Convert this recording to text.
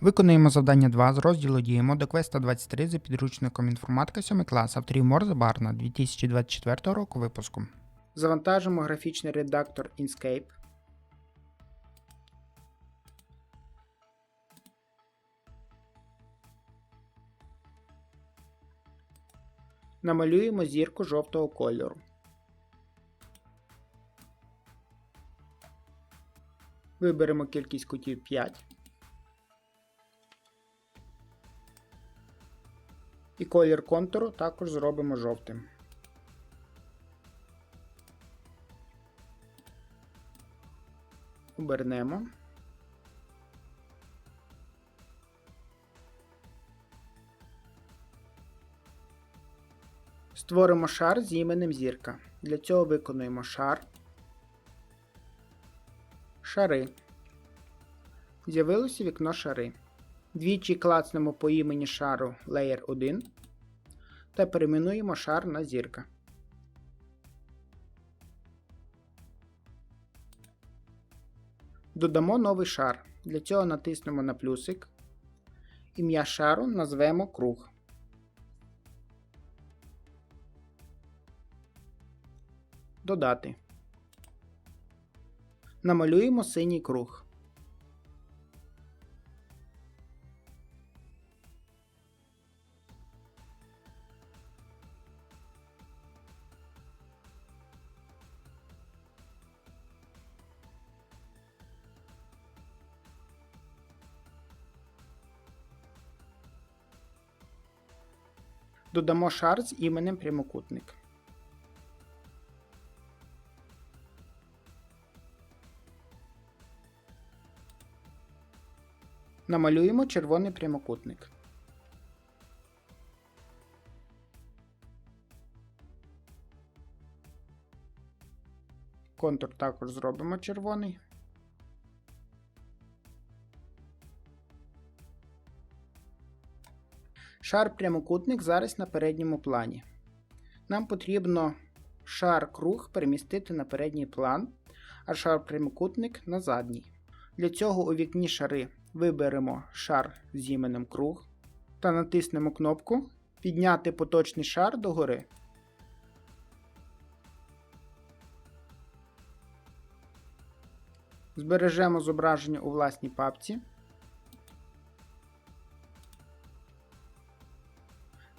Виконуємо завдання 2 з розділу Діємо до квеста 23 за підручником інформатика 7 клас авторів Морзе Барна 2024 року випуску. Завантажимо графічний редактор Inkscape. Намалюємо зірку жовтого кольору. Виберемо кількість кутів 5. І колір контуру також зробимо жовтим. Обернемо. Створимо шар з іменем зірка. Для цього виконуємо шар. Шари. З'явилося вікно шари. Двічі клацнемо по імені шару Layer 1 та перейменуємо шар на зірка. Додамо новий шар. Для цього натиснемо на плюсик. Ім'я шару назвемо круг. Додати. Намалюємо синій круг. Додамо шар з іменем прямокутник. Намалюємо червоний прямокутник. Контур також зробимо червоний. Шар прямокутник зараз на передньому плані. Нам потрібно шар круг перемістити на передній план, а шар прямокутник на задній. Для цього у вікні шари виберемо шар з іменем круг та натиснемо кнопку Підняти поточний шар догори. Збережемо зображення у власній папці.